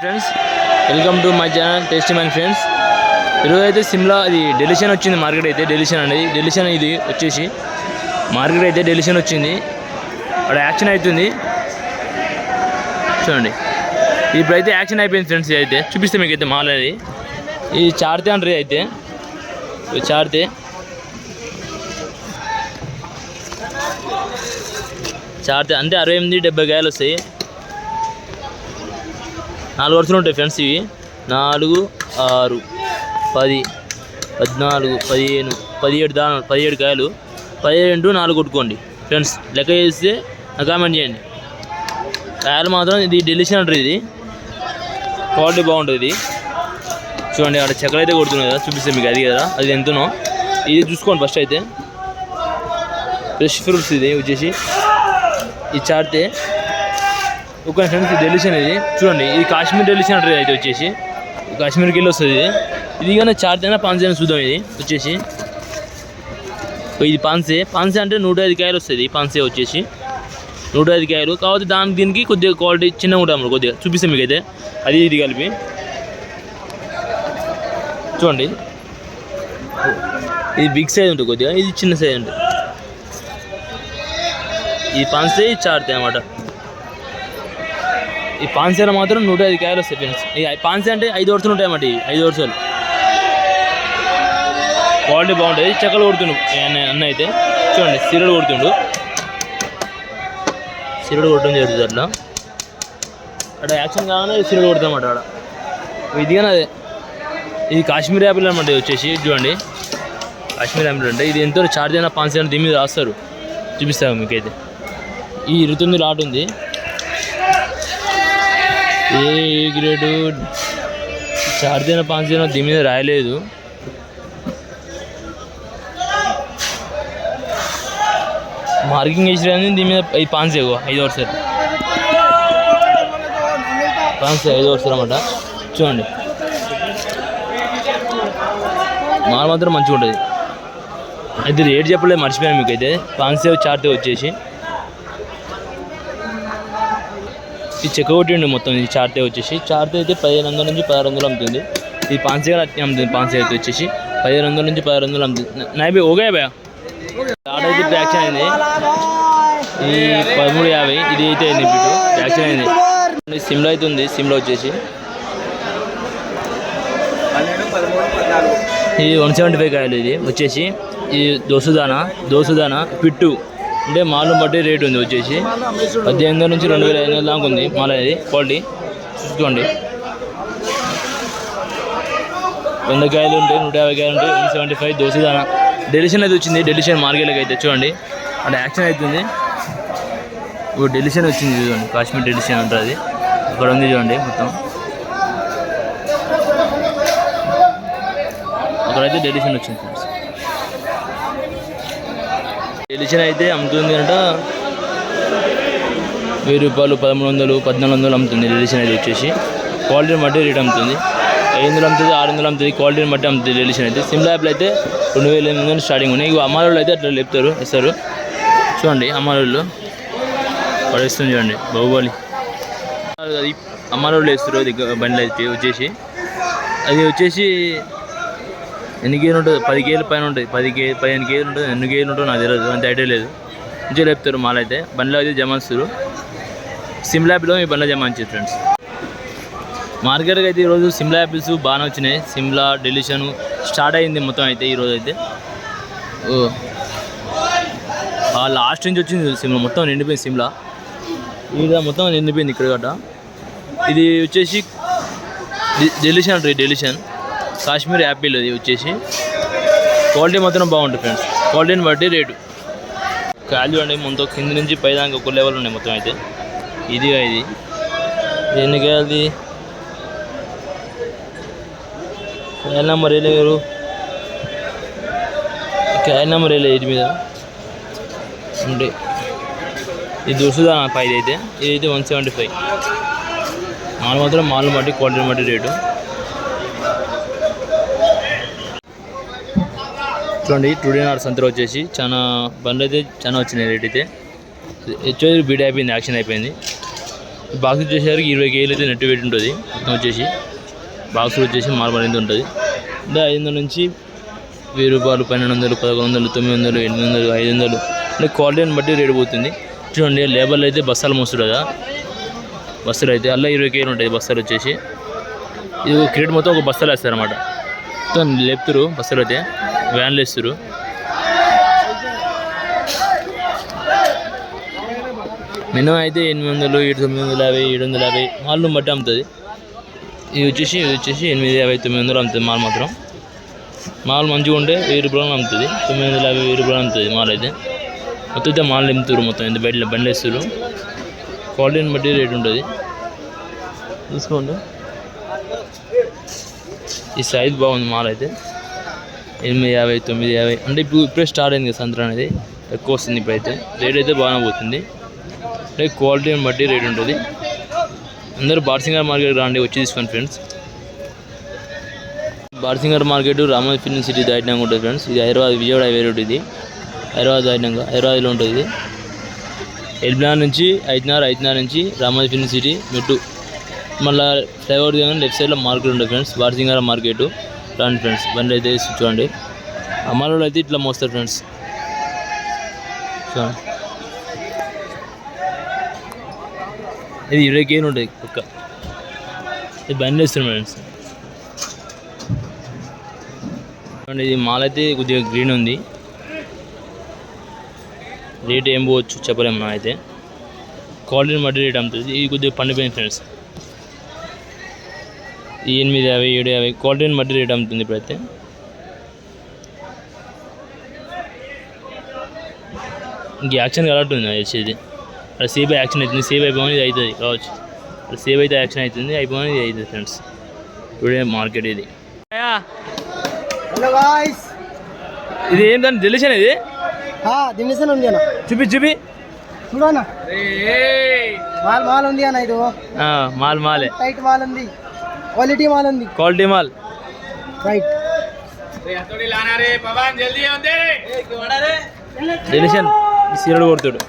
Friends welcome to my channel tasty my friends ఈరోజు అయితే సిమ్లా అది డెలిషన్ వచ్చింది మార్కెట్ అయితే డెలిషన్ అనేది. డెలిషన్ ఇది వచ్చేసి మార్కెట్ అయితే డెలిషన్ వచ్చింది. అక్కడ యాక్షన్ అవుతుంది. చూడండి. ఇప్పుడైతే యాక్షన్ అయిపోయింది ఫ్రెండ్స్ ఇది అయితే చూపిస్తే మీకు అయితే మాల్ అది ఇది చార్తే అంటారు ఇది అయితే. ఇది చార్తే. చార్తే అంటే అరవై ఎనిమిది డెబ్బై కాయలు వస్తాయి. నాలుగు వరుసలు ఉంటాయి ఫ్రెండ్స్ ఇవి. నాలుగు ఆరు పది పద్నాలుగు పదిహేను పదిహేడు దా పదిహేడు కాయలు. పదిహేడు నాలుగు కొట్టుకోండి. ఫ్రెండ్స్ లెక్క చేస్తే కామెంట్ చేయండి. కాయలు మాత్రం ఇది డెలిషన్ అంటారు ఇది. క్వాలిటీ బాగుంటుంది ఇది. చూడండి అక్కడ చెక్కలు అయితే కొడుతున్నాయి కదా చూపిస్తే మీకు అది కదా. అది ఎంతనో? ఇది చూసుకోండి ఫస్ట్ అయితే. ఫ్రెష్ ఫ్రూట్స్ ఇది వచ్చేసి. ఇది చాడితే ఒక ఫ్రెండ్స్ డెలిషన్ ఇది. చూడండి ఇది కాశ్మీర్ డెలిషన్ అంటారు అయితే వచ్చేసి. కాశ్మీర్కి వెళ్ళి వస్తుంది ఇది. ఇది కానీ చార్తైనా పాన్సే చూద్దాం ఇది. వచ్చేసి. ఇది పాన్సే పాన్సే అంటే నూట ఐదు కాయలు వస్తుంది. పాన్సే వచ్చేసి. నూట ఐదు కాయలు. కాకపోతే దాని దీనికి కొద్దిగా క్వాలిటీ చిన్నగా ఉంటుంది కొద్దిగా. చూపిస్తాం మీకు అయితే అది ఇది కలిపి. చూడండి. ఇది బిగ్ సైజ్ ఉంటుంది కొద్దిగా. ఇది చిన్న సైజ్ ఉంటుంది. ఈ పాన్సే ఇది చార్తే అన్నమాట. ఈ పాన్సేలో మాత్రం నూట ఐదు కాయలు వస్తాయి ఫ్రెండ్స్ ఈ పాన్సే అంటే ఐదు వరుసలు ఉంటాయి అన్నమాట ఇవి, ఐదు వరుసలు క్వాలిటీ బాగుంటుంది. చెక్కలు కొడుతుండు. అన్న అయితే చూడండి సిరుడు కొడుతుండు. సిరుడు కొట్టడం జరుగుతుంది అట్లా. అక్కడ యాక్షన్ కాగానే సిరుడు కొడతామట అక్కడ ఇది కానీ అదే. ఇది కాశ్మీర్ యాపిల్ అనమాట వచ్చేసి చూడండి. కాశ్మీర్ యాపిల్ అంటే ఇది ఎంతో ఛార్జ్ అయినా పాన్సీ అయినా దీని మీద రాస్తారు. చూపిస్తాము మీకైతే. ఈ ఋతుంది లాట్ ఉంది. ఏ గ్రేడు చార్జ్ అయినా అయినా దీని మీద రాయలేదు. మార్కింగ్ వేసి రాని దీని మీద ఐదు పాన్స్ ఎక్కువ ఐదు వరుసలు పాన్స్ ఐదు వరుసలు అన్నమాట. చూడండి. మాల్ మాత్రం మంచిగా ఉంటుంది అయితే రేట్ చెప్పలేదు మర్చిపోయాను మీకు అయితే పాన్సే చార్ట్ వచ్చేసి. ఈ చెక్అవుట్ ఉంది మొత్తం ఇది చార్తే వచ్చేసి. చార్తే అయితే పదిహేను వందల నుంచి పదహారు వందలు అమ్ముతుంది. ఇది పాన్సే కూడా అమ్ముతుంది పాన్సే అయితే వచ్చేసి. పదిహేను వందల నుంచి పదహారు వందలు అమ్ముతుంది. నాయబే ఓకే భయ ఆర్డర్ అయితే ట్యాక్షన్ అయింది ఈ పదమూడు యాభై ఇది అయితే అయింది ఇప్పుడు ట్యాక్షన్ అయింది సిమ్లో అయితే ఉంది సిమ్లో వచ్చేసి. ఇది వన్ సెవెంటీ ఫైవ్ కాయలు ఇది. వచ్చేసి ఇది దోసుదానా దోసుదానా పిట్టు. అంటే మాలు బట్టి రేట్ ఉంది వచ్చేసి. పద్దెనిమిది వందల నుంచి రెండు వేల ఐదు వందల దాకా ఉంది మాల అనేది క్వాలిటీ. చూసుకోండి. వంద కాయలు ఉంటాయి నూట యాభై కాయలు ఉంటాయి వన్ సెవెంటీ ఫైవ్ దోసుదానా డెలిషన్ అయితే వచ్చింది డెలిషన్ మార్కెట్లోకి అయితే చూడండి. అంటే యాక్షన్ అవుతుంది ఇప్పుడు డెలిషన్ వచ్చింది చూడండి కాశ్మీర్ డెలిషన్ అంటారు అది. అక్కడ ఉంది చూడండి మొత్తం. అక్కడైతే డెలిషన్ వచ్చింది ఫ్రెండ్స్ డెలిషన్ అయితే అమ్ముతుంది అంట. వెయ్యి రూపాయలు పదమూడు వందలు పద్నాలుగు వందలు అమ్ముతుంది. డెలిషన్ అయితే వచ్చేసి క్వాలిటీని బట్టి రేట్ అమ్ముతుంది. ఐదు వందలు అమ్ముతుంది ఆరు వందలు అమ్ముతుంది. క్వాలిటీని బట్టి అమ్ముతుంది డెలిషన్ అయితే సిమ్లా యాప్లో అయితే రెండు వేల ఎనిమిది వందలు స్టార్టింగ్ ఉన్నాయి. ఇక అమ్మాయిలు అయితే అట్లా లేపుతారు ఇస్తారు చూడండి అమ్మాయిలు పడేస్తుంది చూడండి. బాహుబలి. అది అమ్మాయిలు వేస్తారు బండ్లు అయితే వచ్చేసి. అది వచ్చేసి ఎన్ని కేజీలు ఉంటుంది? పది కేజీల పైన ఉంటుంది పది కే పదిహేను కేజీలు ఉంటుంది ఎన్ని కేజీలు ఉంటుందో నాకు తెలియదు అంత ఐడియా లేదు. మంచిగా లేపుతారు మాల్ అయితే. బండ్లో అయితే జమాస్తారు సిమ్లా యాపిల్లో మీ బండ్లో జమాయించారు ఫ్రెండ్స్. మార్కెట్కి అయితే ఈరోజు సిమ్లా యాపిల్స్ బాగానే వచ్చినాయి. సిమ్లా డెలిషన్ స్టార్ట్ అయింది మొత్తం అయితే ఈరోజు అయితే. ఓ. లాస్ట్ నుంచి వచ్చింది సిమ్లా. మొత్తం నిండిపోయింది సిమ్లా. ఇది మొత్తం నిండిపోయింది ఇక్కడ గట్ట ఇది వచ్చేసి డెలిషన్ అంటారు డెలిషన్. కాశ్మీర్ యాపిల్ అది వచ్చేసి. క్వాలిటీ మాత్రం బాగుంటుంది ఫ్రెండ్స్. క్వాలిటీని బట్టి రేటు. కాయలు అండి మొత్తం కింద నుంచి పైదాకా ఒక లెవెల్ ఉన్నాయి మొత్తం అయితే. ఇది ఇది. ఎన్ని కాయలది? కాయల నెంబర్ వేయలేరు కాయల నెంబర్ వేయలేదు వీటి మీద. ఉండే. ఇది దొరుకుతుందా పైది అయితే? ఇది అయితే వన్ సెవెంటీ ఫైవ్. మాల్ మాత్రం మాల్ బట్టి క్వాలిటీని బట్టి రేటు. చూడండి టుడే నాడు సంతలో వచ్చేసి చాలా బండ్లు అయితే చాలా వచ్చినాయి రేట్ అయితే. హెచ్ఓ బీడ్ అయిపోయింది యాక్షన్ అయిపోయింది. బాక్స్ వచ్చేసరికి ఇరవై కేజీలు అయితే నెట్ వెయిట్ ఉంటుంది మొత్తం వచ్చేసి. బాక్స్ వచ్చేసి మార్బల్ అనేది ఉంటుంది. అంటే ఐదు వందల నుంచి వెయ్యి రూపాయలు పన్నెండు వందలు పదకొండు వందలు తొమ్మిది వందలు ఎనిమిది వందలు ఐదు వందలు. అంటే క్వాలిటీని బట్టి రేటు పోతుంది. చూడండి లేబర్లు అయితే బస్తాలు మోస్తారు కదా. బస్సులు అయితే అలా ఇరవై కేజీలు ఉంటాయి బస్తాలు వచ్చేసి. ఇది ఒక మొత్తం ఒక బస్తాలు వేస్తారనమాట మొత్తం లేపుతారు బస్సులు అయితే. వ్యాన్లు వేస్తారు మినిమం అయితే ఎనిమిది వందలు ఏడు తొమ్మిది వందల యాభై ఏడు వందల యాభై మాల్ను బట్టి అమ్ముతుంది. ఇది వచ్చేసి ఇది వచ్చేసి ఎనిమిది యాభై తొమ్మిది వందలు అమ్ముతుంది మాల్ మాత్రం. మాల్ మంచిగా ఉంటే వెయ్యి రూపాయలు అమ్ముతుంది. తొమ్మిది వందల యాభై వెయ్యి రూపాయలు అమ్ముతుంది మాల్ అయితే. మొత్తం అయితే మాల్ నింపుతారు మొత్తం ఇంత బయట బండి వేస్తారు క్వాలిటీని బట్టి రేట్ ఉంటుంది. తీసుకోండి. ఈ సైజ్ బాగుంది మాల్ అయితే. ఎనిమిది యాభై తొమ్మిది యాభై. అంటే ఇప్పుడు ఇప్పుడే స్టార్ట్ అయింది కదా అనేది. ఎక్కువ వస్తుంది ఇప్పుడైతే. రేట్ అయితే బాగానే పోతుంది. అంటే క్వాలిటీని బట్టి రేట్ ఉంటుంది. అందరూ బార్సింగర్ మార్కెట్ రాండి వచ్చి తీసుకోండి friends బార్సింగర్ market Ramoji film city దాటినాక ఉంటుంది ఫ్రెండ్స్ ఇది హైదరాబాద్ విజయవాడ హైవే రోడ్ ఇది. హైదరాబాద్ దాటినాక హైదరాబాద్లో ఉంటుంది ఇది. ఎల్బినార్ నుంచి ఐదున్నర ఐదున్నర నుంచి రామోజీ ఫిల్మ్ సిటీ మెట్టు. మళ్ళీ ఫ్లైఓవర్ దిగానే లెఫ్ట్ సైడ్లో మార్కెట్ ఉంటుంది ఫ్రెండ్స్ బార్సింగర్ మార్కెట్. రండి ఫ్రెండ్స్ బండి అయితే చూడండి. అమ్మాయిలో అయితే ఇట్లా మోస్తారు ఫ్రెండ్స్. చూడండి. ఇది ఇరవై కేజీలు ఉంటుంది కుక్క. ఇది బండి వేస్తారు ఫ్రెండ్స్. చూడండి ఇది మాల్ అయితే కొద్దిగా గ్రీన్ ఉంది. రేట్ ఏం పోవచ్చు చెప్పలేము నా అయితే. క్వాలిటీని బట్టి రేట్ అమ్ముతుంది ఇది కొద్దిగా పండిపోయింది ఫ్రెండ్స్. ఎనిమిది యాభై ఏడు యాభై క్వాలిటీని బట్టి రేట్ అమ్ముతుంది ఇప్పుడైతే. ఇంక యాక్షన్ కరెక్ట్ ఉంది వచ్చేది అక్కడ సేవ్ యాక్షన్ అవుతుంది. సేవ్ అయిపోయి ఇది అవుతుంది కావచ్చు. అక్కడ సేవ్ అయితే యాక్షన్ అవుతుంది. అయిపోయి ఇది అవుతుంది ఫ్రెండ్స్. ఇప్పుడే మార్కెట్ ఇది. Hello guys! ఇది ఏంటంటే డెలిషన్ ఇది? దిమిషన్ ఉంది అన్న. చూపి చూపి. చూడన్న మాల్ మాల్ ఉంది అన్న ఇది. ఆ, మాల్ మాలే. టైట్ మాల్ ఉంది. క్వాలిటీ మాల్ ఉంది. క్వాలిటీ మాల్. రైట్ డెలిషన్ సీరియల్ కొడుతాడు.